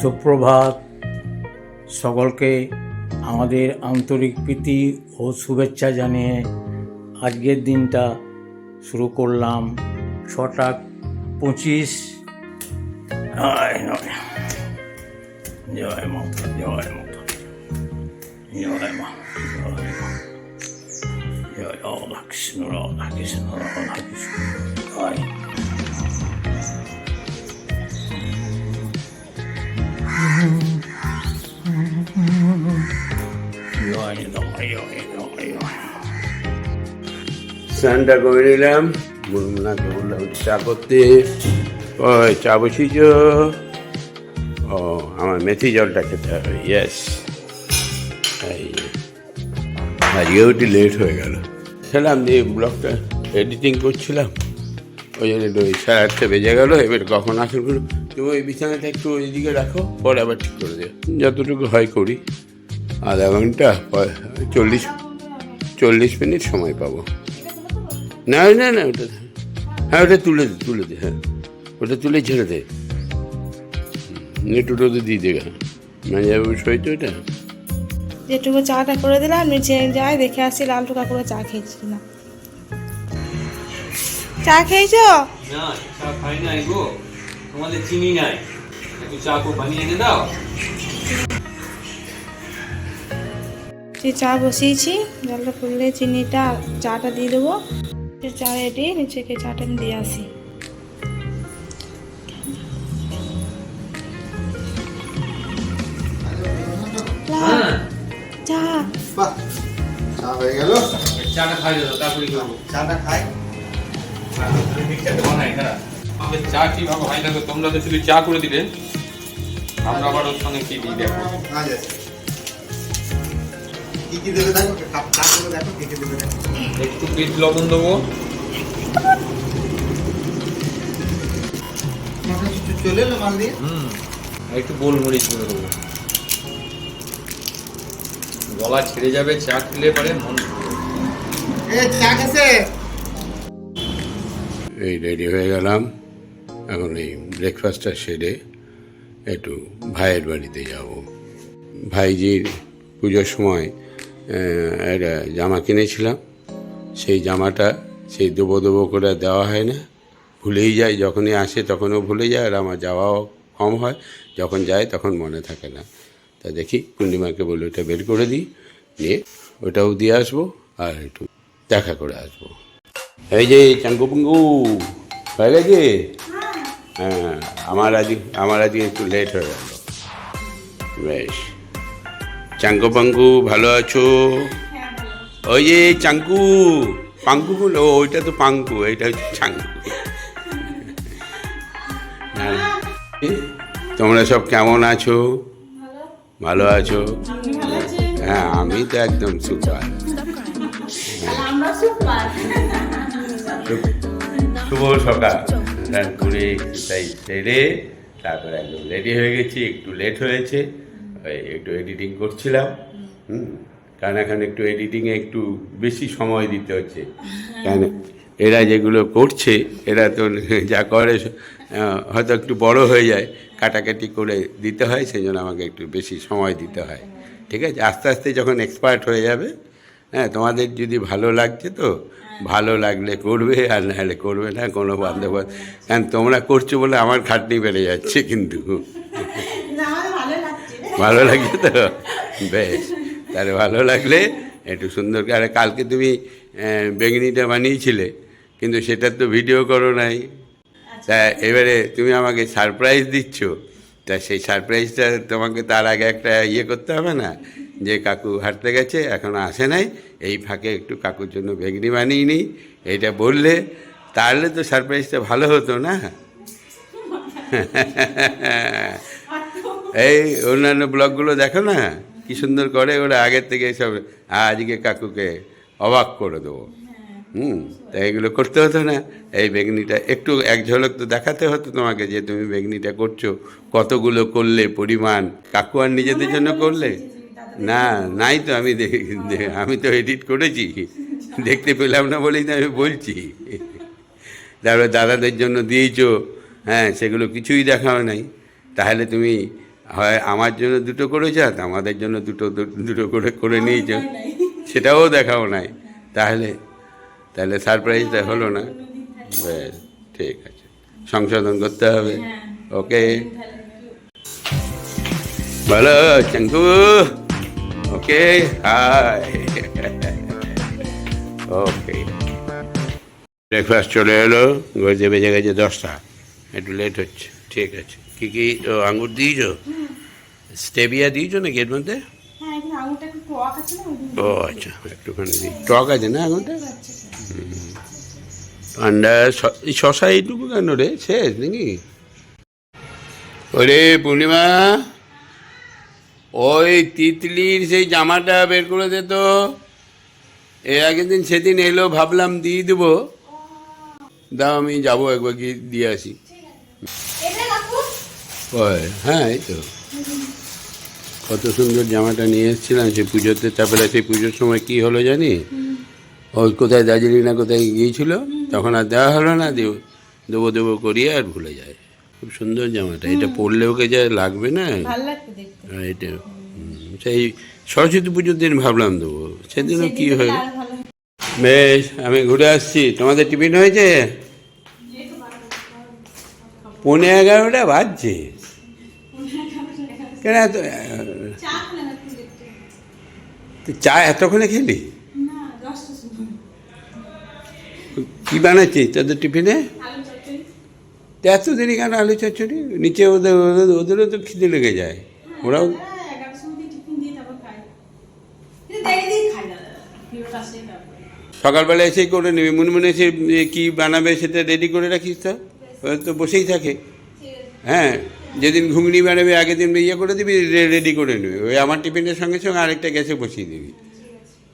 সুপ্রভাত। সকলকে আমাদের আন্তরিক প্রীতি ও শুভেচ্ছা জানিয়ে আজকের দিনটা শুরু করলাম ছটা পঁচিশ। জয় জয় মাতা জয় জয় মা জয় মা। জয় কৃষ্ণ, রাধা কৃষ্ণ রাধা কৃষ্ণ। স্নানটা করে নিলাম মুরমুনাকে বললাম চা করতে। ওই, চা বসিয়েছ? ও, আমার মেথি জলটা খেতে হবে ইয়েস এই, আজকেও একটু লেট হয়ে গেল। ছিলাম দিয়ে ব্লগটা এডিটিং করছিলাম। ওই জন্য ওই সাড়ে আটটা বেজে গেলো, এবার কখন আসল করো তুমি ওই বিছানাটা একটু ওইদিকে রাখো, পরে আবার ঠিক করে দিও। যতটুকু হয় করি। আধা ঘণ্টা চল্লিশ চল্লিশ মিনিট সময় পাবো। না না না, ওটা হ্যাঁ ওটা তুলে দে তুলে দে হ্যাঁ। ওটা তুলে ছেড়ে দে। একটু রোদে দিয়ে দেবে হ্যাঁ যাবে সই তো ওটা যেটুকু চাটা করে দিলাম নিচে যাই দেখে আসছি লালটু কাকুরা চা খেয়েছি না। চা খেয়েছো? না চা খাই নাই গো। তোমাদের চিনি নাই। একটু চা কো বানিয়ে এনে দাও। যে চা বসিয়েছি জলটা ফুললে চিনিটা চাটা দিয়ে দেবো। চা রেডি নিচে গিয়ে চাটা আমি দিয়ে আসি। হ্যাঁ। চা। চা হয়ে গেল। চাটা খাই তারপরে চাটা খাই। চা কীভাবে হয় না তোমরা তো শুধু চা করে দিলে আমরা আবার ওর সঙ্গে কি দিই দেখো কি কি দেবে। কি কি দেবে একটু বিট লবণ দেবো চলে এলো একটু গোলমরিচ করে দেবো। গলা ছেড়ে যাবে, চা খেলে পারে, মন এ, চা খেছে এই রেডি হয়ে গেলাম। এখন এই ব্রেকফাস্টটা সেরে একটু ভাইয়ের বাড়িতে যাব। ভাইজির পুজোর সময় একটা জামা কিনেছিলাম। সেই জামাটা সেই দেবো দেবো করে দেওয়া হয় না। ভুলেই যায় যখনই আসে তখনও ভুলে যায় আর আমার যাওয়াও কম হয়। যখন যায় তখন মনে থাকে না। তা দেখি পূর্ণিমাকে বলে ওটা বের করে দিই। নিয়ে ওটাও দিয়ে আসব আর একটু দেখা করে আসব। এই যে চাঙ্গু পুঙ্গু হয়ে গেছে? হ্যাঁ। আমার আজকে আমার আজকে একটু লেট হয়ে গেল। বেশ। চাঙ্কু পাঙ্কু ভালো আছো? ওই যে চাঙ্কু পাঙ্কু বলো ওইটা তো পাঙ্কু এইটা হচ্ছে চাঙ্কু হ্যাঁ। তোমরা সব কেমন আছো? ভালো। আছো? হ্যাঁ আমি তো একদম সুপার শুভ সকাল। করে তাই সেরে তারপরে একদম রেডি হয়ে গেছি, একটু লেট হয়েছে একটু এডিটিং করছিলাম, হুম কারণ এখন একটু এডিটিংয়ে একটু বেশি সময় দিতে হচ্ছে। কেন এরা যেগুলো করছে, এরা তো যা করে হয়তো একটু বড় হয়ে যায়, কাটাকাটি করে দিতে হয় সেই জন্য আমাকে একটু বেশি সময় দিতে হয়। ঠিক আছে? আস্তে আস্তে যখন এক্সপার্ট হয়ে যাবে হ্যাঁ তোমাদের যদি ভালো লাগছে তো ভালো লাগলে করবে আর নাহলে করবে না কোনো বান্ধব কারণ তোমরা করছ বলে আমার খাটনি বেড়ে যাচ্ছে কিন্তু। ভালো লাগছে। তো? বেশ তাহলে ভালো লাগলে একটু সুন্দর করে- আরে কালকে তুমি বেগনিটা বানিয়েছিলে কিন্তু সেটার তো ভিডিও করো নাই। তা এবারে তুমি আমাকে সারপ্রাইজ দিচ্ছ। তা সেই সারপ্রাইজটা তোমাকে তার আগে একটা ইয়ে করতে হবে না? যে কাকু হাঁটতে গেছে এখনও আসে নাই। এই ফাঁকে একটু কাকুর জন্য বেগনি বানিয়ে নিই। এইটা বললে তাহলে তো সারপ্রাইজটা ভালো হতো না? এই অন্যান্য ব্লগগুলো দেখো না? কি সুন্দর করে ওরা আগের থেকে সব আজকে কাকুকে অবাক করে দেবো। হুম তা এগুলো করতে হতো না। এই বেগনিটা একটু এক ঝলক তো দেখাতে হতো তোমাকে যে তুমি বেগনিটা করছ। কতগুলো করলে পরিমাণ কাকু আর নিজেদের জন্য করলে? না নাই তো আমি দেখে- আমি তো এডিট করেছি। দেখতে পেলাম না বলেই তো আমি বলছি। তারপরে দাদাদের জন্য দিয়েছ হ্যাঁ সেগুলো কিছুই দেখাও নাই। তাহলে তুমি হয় আমার জন্য দুটো করেছ আর আমাদের জন্য দুটো দুটো করে করে নিয়েছো। সেটাও দেখাও নাই। তাহলে তাহলে সারপ্রাইজটা হলো না? বেশ ঠিক আছে। সংশোধন করতে হবে। ওকে বলো চঙ্কু। ওকে হাই ওকে ব্রেকফাস্ট চলে এলো গড়িতে বেজে গেছে দশটা। একটু লেট হচ্ছে ঠিক আছে। কি কি আঙুর দিয়েছ? স্টেবিয়া দিয়েছ নাকি এর মধ্যে? হ্যাঁ ও আচ্ছা একটুখানি দিই। টক আছে না আঙুরটা ঠান্ডা শশা এইটুকু কেন রে? শেষ নাকি? ওরে পূর্ণিমা। ওই তিতলির সেই জামাটা বের করে দে তো। এর আগের দিন সেদিন এলো ভাবলাম দিয়ে দেবো। দাও আমি যাব একবার গিয়ে দিয়ে আসি। হ্যাঁ এই তো। কত সুন্দর জামাটা নিয়ে এসেছিলাম সেই পুজোতে। তারপরে সেই পুজোর সময় কি হলো জানি? ওই কোথায় দার্জিলিং না কোথায় গিয়েছিল? তখন আর দেওয়া হলো না দেবো দেবো দেবো করিয়ে আর ভুলে যায়। খুব সুন্দর জামাটা। এটা পরলে ওকে যা লাগবে না? এটা সেই সরস্বতী পুজোর দিন ভাবলাম দেবো সেদিনও কি ভালো বেশ আমি ঘুরে আসছি তোমাদের টিফিন হয়েছে পৌনে এগারোটা বাজছে কেন এত চা এতক্ষণে খেলি কি বানাচ্ছিস তোদের টিফিনে এত দেরি কেন আলু চচ্চড়ি নিচে ওদের ওদের- ওদেরও তো খিদে লেগে যায় ওরাও সকালবেলা এসেই করে নিবি। মনে মনে এসে কি বানাবে সেটা রেডি করে রাখিস তো? তো বসেই থাকে। হ্যাঁ যেদিন ঘুগনি বানাবে, আগের দিন ইয়ে করে দিবি রেডি করে নিবি। ওই আমার টিফিনের সঙ্গে সঙ্গে আরেকটা গ্যাসে বসিয়ে দিবি।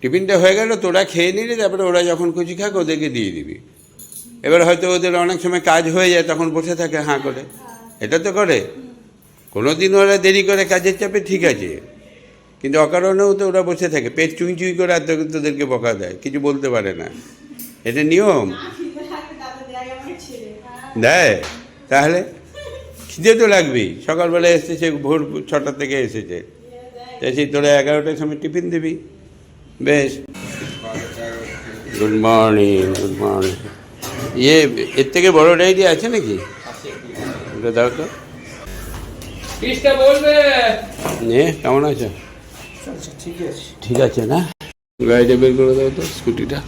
টিফিনটা হয়ে গেল, তোরা খেয়ে নিলে, তারপরে ওরা যখন খুশি খাক, ওদেরকে দিয়ে দিবি। এবার হয়তো ওদের অনেক সময় কাজ হয়ে যায়, তখন বসে থাকে হাঁ করে। এটা তো করে। কোনো দিন ওরা দেরি করে কাজের চাপে ঠিক আছে। কিন্তু অকারণেও তো ওরা বসে থাকে। পেট চুই চুই করে আর তোদেরকে বকা দেয়। কিছু বলতে পারে না। এটা নিয়ম। দেয়। তাহলে খিদে তো লাগবেই। সকালবেলা এসেছে ভোর ছটা থেকে এসেছে। তাই সেই তোরা এগারোটার সময় টিফিন দিবি। বেশ। গুড মর্নিং গুড মর্নিং ইয়ে এর থেকে বড় ডায়েরি আছে নাকি? ওটা দাও তো। পিসটা বলবে। নে কেমন আছো? ঠিক আছে না? গাড়িটা বের করে দাও তো স্কুটিটা।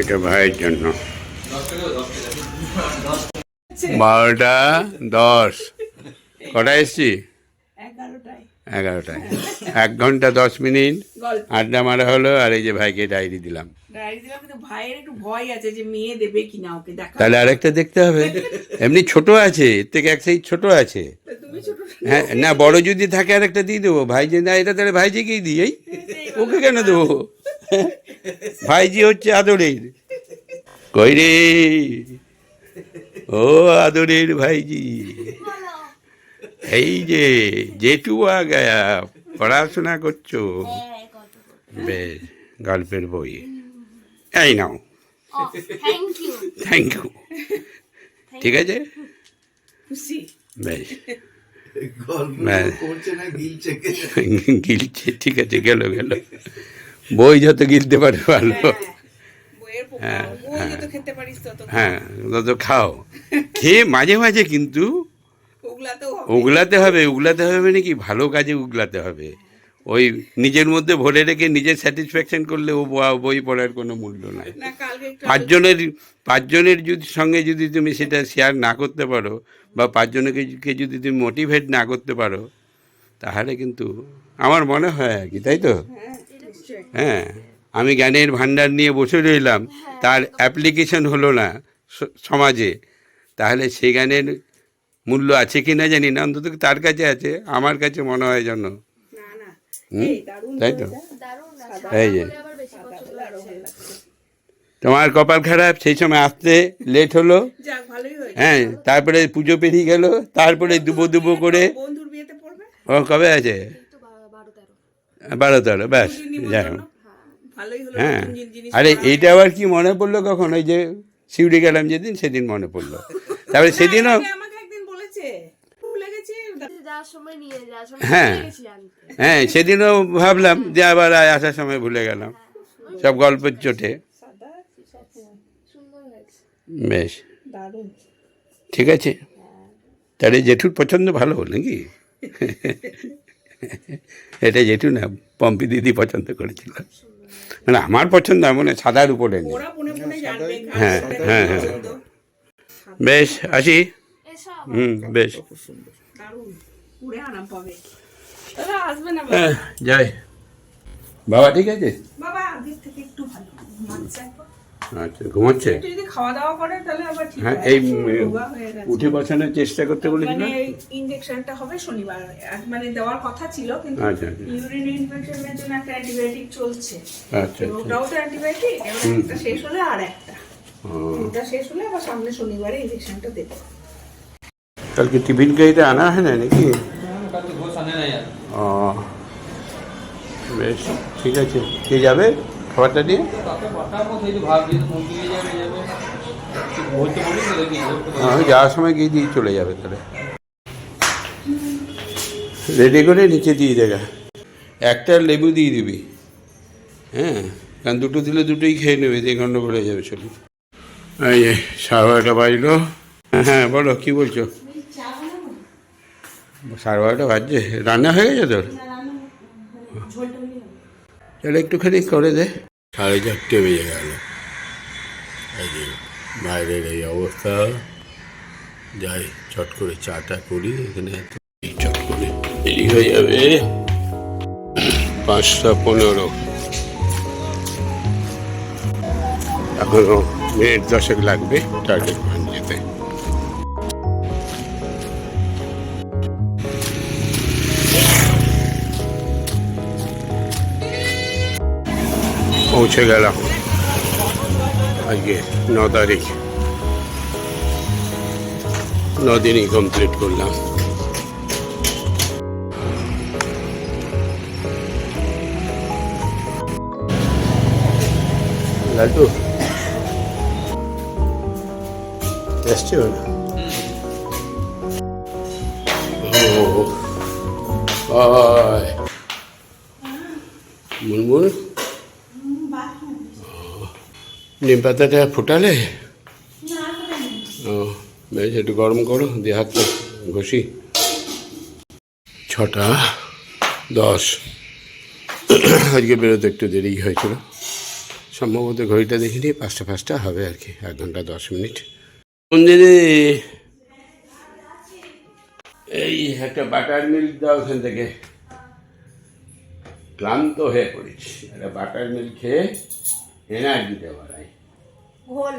এটা ভাইয়ের জন্য। বারোটা দশ। কটায় এসছি? এগারোটায়। এগারোটায়। এক ঘণ্টা দশ মিনিট। আড্ডা মারা হলো আর এই যে ভাইকে ডায়েরি দিলাম। ডায়েরি দিলাম কিন্তু ভাইয়ের একটু ভয় আছে যে মেয়ে দেবে কিনা ওকে দেখা। তাহলে আরেকটা দেখতে হবে। এমনি ছোট আছে এর থেকে এক সাইজ ছোট আছে। হ্যাঁ না বড় যদি থাকে আর একটা দিয়ে দেবো। ভাইজি না এটা তাহলে ভাইজিকেই দিই। এই ওকে কেন দেবো? ভাইজি হচ্ছে আদরের। কই রে? ও আদরের ভাইজি। এই যে জেঠু আ গায়া পড়াশোনা করছ? বেশ গল্পের বই। এই নাও। থ্যাংক ইউ ঠিক আছে? বেশ। হ্যাঁ। গিলছে গিলছে ঠিক আছে গেল গেল। বই যত গিলতে পারে ভালো। হ্যাঁ, যত তত হ্যাঁ তত খাও। খেয়ে মাঝে মাঝে কিন্তু উগলাতে হবে। উগলাতে হবে মানে কি? ভালো কাজে উগলাতে হবে। ওই নিজের মধ্যে ভরে রেখে নিজের স্যাটিসফ্যাকশন করলে ও বই পড়ার কোনো মূল্য নাই। পাঁচজনের পাঁচজনের যদি সঙ্গে যদি তুমি সেটা শেয়ার না করতে পারো বা পাঁচজনকে যদি তুমি মোটিভেট না করতে পারো তাহলে কিন্তু আমার মনে হয় আর কি তাই তো? হ্যাঁ আমি জ্ঞানের ভাণ্ডার নিয়ে বসে রইলাম তার অ্যাপ্লিকেশন হলো না সমাজে। তাহলে সে জ্ঞানের মূল্য আছে কি না জানি না অন্তত তার কাছে আছে আমার কাছে মনে হয় যেন না না হুম? এই দারুণ তাই তো? এই যে। তোমার কপাল খারাপ সেই সময় আসতে লেট হলো। যাক ভালোই হয়েছে। হ্যাঁ তারপরে পুজো পেরিয়ে গেল তারপরে দুবো দুবো করে। বন্ধুর বিয়েতে পড়বে? ও কবে আছে? বারো তেরো। ব্যাস যাই হোক। হ্যাঁ। আরে এইটা আবার কি মনে পড়ল কখন? ওই যে শিউড়ি গেলাম যেদিন সেদিন মনে পড়ল। তারপরে সেদিনও আগে আমাকে একদিন বলেছে ভুলে গেছি যাওয়ার সময় নিয়ে যাওয়ার সময় হ্যাঁ। হ্যাঁ সেদিনও ভাবলাম যে আবার আসার সময় ভুলে গেলাম। সব গল্পের চোটে। বেশ। ঠিক আছে। তাহলে জেঠুর পছন্দ ভালো নাকি? এটা জেঠু না পম্পি দিদি পছন্দ করেছিল। মানে আমার পছন্দ মানে সাদার উপরে জানবে। হ্যাঁ হ্যাঁ হ্যাঁ। বেশ আসি? হুম বেশ। পুরে আরাম পাবে। আসবে না হ্যাঁ যাই। বাবা ঠিক আছে? বাবা আগের থেকে একটু ভালো। ঘুমাচ্ছে আচ্ছা ঘুমাচ্ছে? একটু যদি খাওয়া দাওয়া করে তাহলে আবার ঠিক হ্যাঁ এই। উঠে বসানোর চেষ্টা করতে বলেছিল? মানে ইনজেকশনটা হবে শনিবার। মানে দেওয়ার কথা ছিল কিন্তু আচ্ছা, আচ্ছা। ইউরিন ইনফেকশনের জন্য একটা অ্যান্টিবায়োটিক চলছে। আচ্ছা আচ্ছা। ওটাও তো অ্যান্টিবায়োটিক একটা শেষ হলে আর একটা। ওটা শেষ হলে আবার সামনে শনিবারে ইনজেকশনটা দেবো। কালকে টিফিন গাড়িতে আনা হয় না নাকি কালকে ঘোষ আনে নাই আর ও বেশ ঠিক আছে কে যাবে খাবারটা নিয়ে যে দেখি বলি। আমি যাওয়ার সময় গিয়ে দিয়ে চলে যাবে তাহলে রেডি করে নিচে দিয়ে দেগা একটা লেবু দিয়ে দিবি হ্যাঁ কারণ দুটো দিলে দুটোই খেয়ে নেবে দিয়ে গন্ডগোল হয়ে যাবে চলি এই যে সাড়ে বারোটা বাজলো হ্যাঁ বলো কী বলছো সাড়ে বারোটা বাজছে। রান্না হয়ে গেছে তোর? তাহলে একটুখানি করে দে। সাড়ে চারটে বেজে গেল। বাইরের এই অবস্থা। যাই চট করে চাটা করি। এখানে চট করে দেরি হয়ে যাবে। পাঁচটা পনেরো। এখনও মিনিট দশেক লাগবে। টার্গেট পৌঁছে গেলাম। আজকে ন তারিখ। ন দিনই কমপ্লিট করলাম। লাড্ডু এসছে ওটা ও মুনমুন? নিম পাতাটা ফোটালে ও বেশ একটু গরম করো দিয়ে হাতটা ঘষি। ছটা দশ। আজকে বেরোতে একটু দেরি হয়েছিল। সম্ভবত ঘড়িটা দেখিনি পাঁচটা পাঁচটা হবে আর কি এক ঘণ্টা দশ মিনিট। কোন দিদি এই একটা বাটার মিল্ক দাও ওখান থেকে। ক্লান্ত হয়ে পড়েছি। একটা বাটার মিল্ক খেয়ে এনার্জিটা বাড়াই ঘোল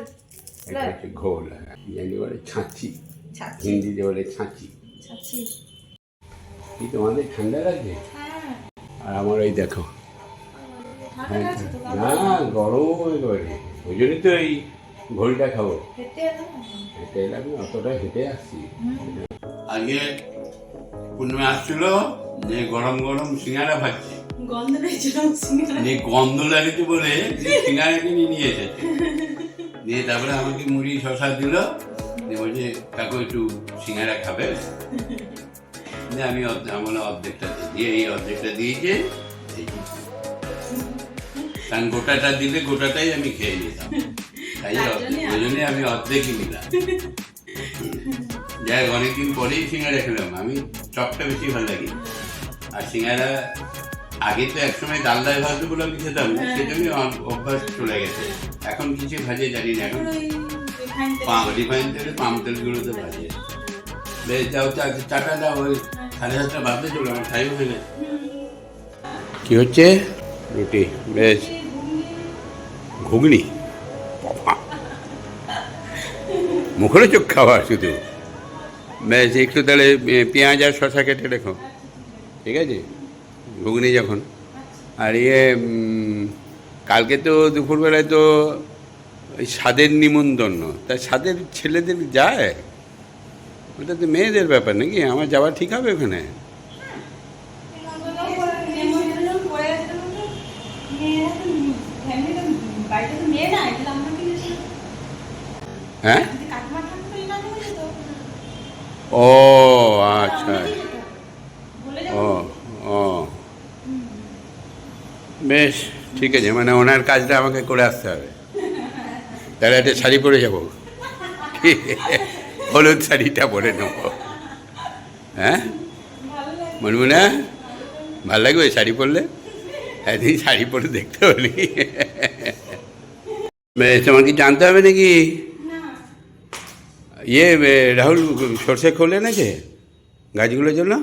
এটা হচ্ছে ঘোল জানি বলে ছাঁচি হিন্দিতে বলে ছাঁচি কি তোমাদের ঠান্ডা লাগছে আর আমার ওই দেখো না গরম একেবারে ওই জন্যই তো এই ঘোলটা খাব হেঁটে এলাম অতটা হেঁটে আসছি আগে পূর্ণিমা আসছিল যে গরম গরম সিঙ্গারা ভাজছে গন্ধ পেয়েছিলাম যে গন্ধ লাগেছে বলে যে সিঙ্গারা কিনে নিয়ে এসেছে। দিয়ে তারপরে আমাকে মুড়ি শশা দিল। দিয়ে বলছে কাকু একটু সিঙ্গারা খাবে? দিয়ে আমি আমার অর্ধেকটা দিয়ে এই অর্ধেকটা দিয়েছে। কারণ গোটাটা দিলে গোটাটাই আমি খেয়ে নিতাম। তাই ওই জন্যই আমি অর্ধেকই নিলাম। যাই হোক, অনেকদিন পরেই সিঙ্গারা খেলাম। আমি চপটা বেশি ভালো লাগে আর সিঙ্গারা আগে তো একসময় ডালদায় ভাজগুলো আমি খেতাম সেজন্যই অ- অভ্যাস চলে গেছে। এখন কিছু ভাজে জানি না এখন পাম রিফাইন তেলে পাম তেলগুলোতে ভাজে। বেশ যাও চাটা দাও ওই সাড়ে সাতটা বাজতে চলো আমার টাইম হয়ে গেছে। কি হচ্ছে? রুটি বেশ। ঘুগনি? বাবা। মুখের চোখ খাওয়া শুধু। বেশ একটু তাহলে পেঁয়াজ আর শশা কেটে রেখো। ঠিক আছে? ঘুগনি যখন আর ইয়ে কালকে তো দুপুরবেলায় তো ওই স্বাদের নিমন্ত্রণ। তা স্বাদের ছেলেদের যায়? ওটা তো মেয়েদের ব্যাপার নাকি? আমার যাওয়া ঠিক হবে ওখানে? হ্যাঁ? ও আচ্ছা ও ও বেশ ঠিক আছে মানে ওনার কাজটা আমাকে করে আসতে হবে। তাহলে একটা শাড়ি পরে যাব। হলুদ শাড়িটা পরে নেব। হ্যাঁ? মনমুনা? ভালো লাগবে শাড়ি পরলে? একদিন শাড়ি পরে দেখতে পারি তোমার কি জানতে হবে নাকি? ইয়ে রাহুল, সর্ষে খোলে নাকি? গাছগুলোর জন্য?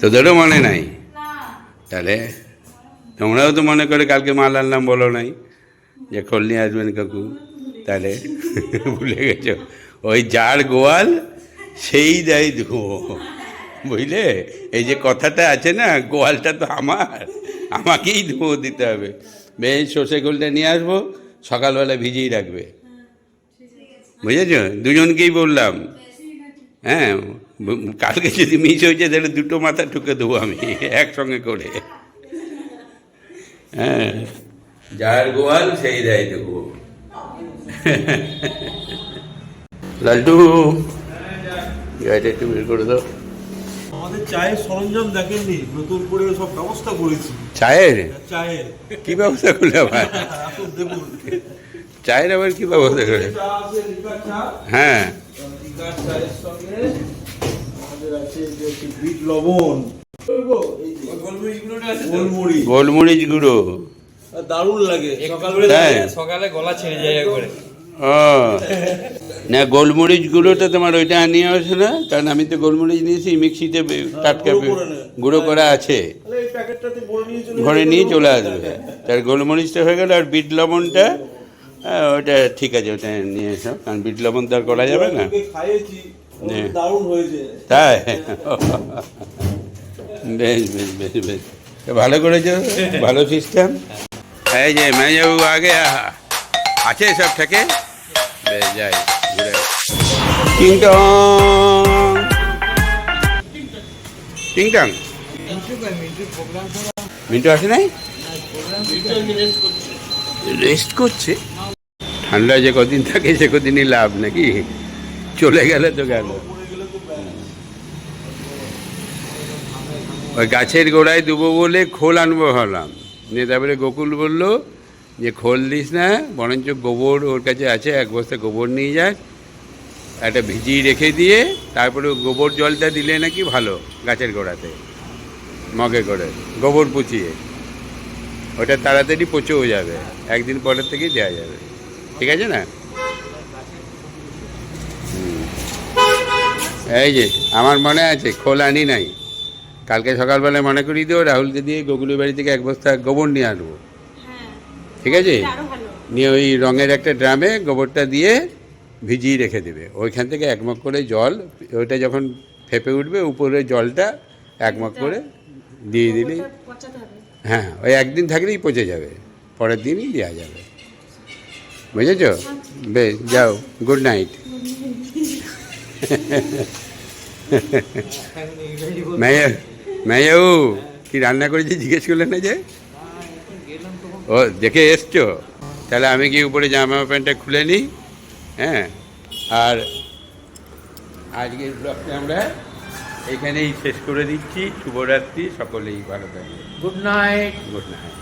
তোদেরও মনে নাই? তাহলে তোমরাও তো মনে করে কালকে মাল আনলাম বলো নাই যে খোল নিয়ে আসবেন কাকু তাহলে ভুলে গেছো। ওই যার গোয়াল সেই দেয় ধুয়ো। বুঝলে? এই যে কথাটা আছে না গোয়ালটা তো আমার আমাকেই ধুয়ো দিতে হবে। বেশ সর্ষে খোলটা নিয়ে আসব সকালবেলা ভিজিয়ে রাখবে। বুঝেছ? দুজনকেই বললাম। হ্যাঁ কালকে যদি মিস হয়েছে তাহলে দুটো মাথা ঠুকে দেবো আমি একসঙ্গে করে। হ্যাঁ। যার গোয়াল সেই দেয় দেবো। লালটু গাড়িটা একটু বের করে দাও। আমাদের চায়ের সরঞ্জাম দেখেননি নতুন করে সব ব্যবস্থা করেছি। চায়ের? চায়ের। কি ব্যবস্থা করলে আবার? দেখুন। চায়ের আবার কি ব্যবস্থা করে? হ্যাঁ। গোলমরিচ গুঁড়ো। আর দারুণ লাগে। সকালে গলা ছেড়ে যায় একবারে। ও। না গোলমরিচ গুঁড়োটা তোমার ওইটা নিয়ে আসে না কারণ আমি তো গোলমরিচ নিয়েছি মিক্সিতে টাটকা গুঁড়ো করে আছে। ঘরে নিয়ে চলে আসবে। তার গোলমরিচটা হয়ে গেল আর বিট লবণটা হ্যাঁ, ওটা ঠিক আছে ওটা নিয়ে এসো কারণ বিট লবণ তো আর করা যাবে না। দারুণ তাই? বেশ বেশ বেশ বেশ। ভালো করেছ? ভালো সিস্টেম এই যে মেজাবু আগে আছে সব থেকে? বেশ যাই ঘুরে টিং টং টিং টং মিন্টু আসে নাই? রেস্ট করছে? ঠান্ডা যে কদিন থাকে, সে কদিনই লাভ নাকি? চলে গেলে তো গেল ওই গাছের গোড়ায় দেবো বলে খোল আনব হলাম নিয়ে তারপরে গোকুল বলল, যে খোল দিস না, বরঞ্চ গোবর ওর কাছে আছে, এক বস্তা গোবর নিয়ে যাস একটা ভিজিয়ে রেখে দিয়ে তারপরে গোবর জলটা দিলে নাকি ভালো গাছের গোড়াতে, মগে করে, গোবর পুচিয়ে। ওটা তাড়াতাড়ি পচেও যাবে, একদিন পরের থেকেই দেওয়া যাবে। ঠিক আছে না? এই যে আমার মনে আছে খোল আনি নাই। কালকে সকালবেলায় মনে করিয়ে দিও রাহুলকে দিয়ে গোকুলের বাড়ি থেকে এক বস্তা গোবর নিয়ে আনব। ঠিক আছে? নিয়ে ওই রঙের একটা ড্রামে গোবরটা দিয়ে ভিজিয়ে রেখে দেবে। ওইখান থেকে একমগ করে জল ওইটা যখন ফেপে উঠবে উপরে জলটা একমগ করে দিয়ে দিলেই হ্যাঁ ওই একদিন থাকলেই পচে যাবে পরের দিনই দেওয়া যাবে। বুঝেছ? বেশ যাও গুড নাইট মেয়ে মেয়েও কি রান্না করেছি জিজ্ঞেস করলে না যে? ও দেখে এসছো? তাহলে আমি কি উপরে জামা প্যান্টটা খুলে নিই? হ্যাঁ? আর আজকের ব্লগটা আমরা এখানেই শেষ করে দিচ্ছি। শুভরাত্রি সকলেই ভালো থাকবে গুড নাইট গুড নাইট